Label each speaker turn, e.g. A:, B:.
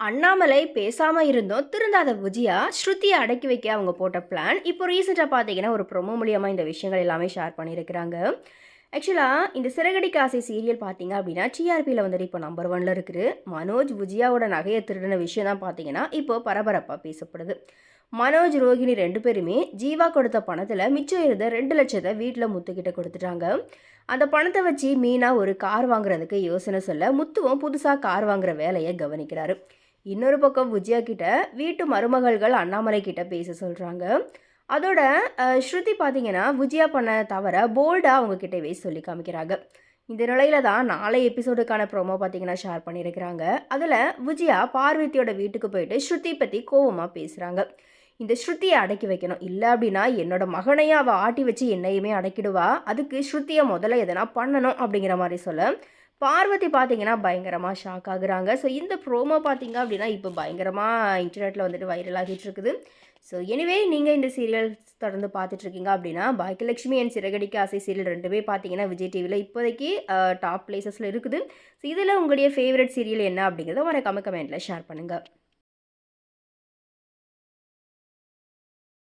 A: அண்ணாமலை பேசாமல் இருந்தோம். திருந்தாத விஜயா ஸ்ருதியை அடக்கி வைக்க அவங்க போட்ட பிளான் இப்போ ரீசெண்டாக பார்த்தீங்கன்னா ஒரு ப்ரொமோ மூலியமாக இந்த விஷயங்கள் எல்லாமே ஷேர் பண்ணியிருக்கிறாங்க. ஆக்சுவலாக இந்த சிறகடி காசை சீரியல் பார்த்தீங்க அப்படின்னா டிஆர்பியில் வந்துட்டு இப்போ நம்பர் ஒனில் இருக்குது. மனோஜ் விஜயாவோட நகையை திருடின விஷயம் தான் பார்த்தீங்கன்னா இப்போ பரபரப்பாக பேசப்படுது. மனோஜ் ரோஹிணி ரெண்டு பேருமே ஜீவா கொடுத்த பணத்தில் மிச்சம் இருந்த ரெண்டு லட்சத்தை வீட்டில் முத்துக்கிட்ட கொடுத்துட்டாங்க. அந்த பணத்தை வச்சு மீனா ஒரு கார் வாங்குறதுக்கு யோசனை சொல்ல முத்துவும் புதுசாக கார் வாங்குற வேலையை கவனிக்கிறாரு. இன்னொரு பக்கம் விஜயா கிட்ட வீட்டு மருமகள்கள் அண்ணாமலை கிட்ட பேச சொல்கிறாங்க அதோட ஸ்ருதி பார்த்தீங்கன்னா விஜயா பண்ண தவிர போல்டாக அவங்க கிட்டவே சொல்லி காமிக்கிறாங்க. இந்த நிலையில தான் நாளை எபிசோடுக்கான ப்ரோமோ பார்த்தீங்கன்னா ஷேர் பண்ணியிருக்கிறாங்க அதில் விஜயா பார்வதியோட வீட்டுக்கு போயிட்டு ஸ்ருதி பற்றி கோவமாக பேசுகிறாங்க இந்த ஸ்ருதியை அடக்கி வைக்கணும். இல்லை அப்படின்னா என்னோட மகனையும் அவள் ஆட்டி வச்சு என்னையுமே அடக்கிடுவா. அதுக்கு ஸ்ருதியை முதல்ல எதனா பண்ணணும் அப்படிங்கிற மாதிரி சொல்ல பார்வதி பார்த்தீங்கன்னா பயங்கரமாக ஷாக் ஆகுறாங்க. ஸோ இந்த ப்ரோமோ பார்த்தீங்க அப்படின்னா இப்போ பயங்கரமாக இன்டர்நெட்டில் வந்துட்டு வைரல் ஆகிட்டு இருக்குது. ஸோ எனிவே நீங்கள் இந்த சீரியல் தொடர்ந்து பார்த்துட்ருக்கீங்க அப்படின்னா பாக்கியலட்சுமி அண்ட் சிறகடிக்க ஆசை சீரியல் ரெண்டுமே பார்த்தீங்கன்னா விஜய் டிவியில் இப்போதைக்கு டாப் பிளேசஸில் இருக்குது. ஸோ இதில் உங்களுடைய ஃபேவரட் சீரியல் என்ன அப்படிங்கிறத மறக்காம கமெண்ட்டில் ஷேர் பண்ணுங்கள்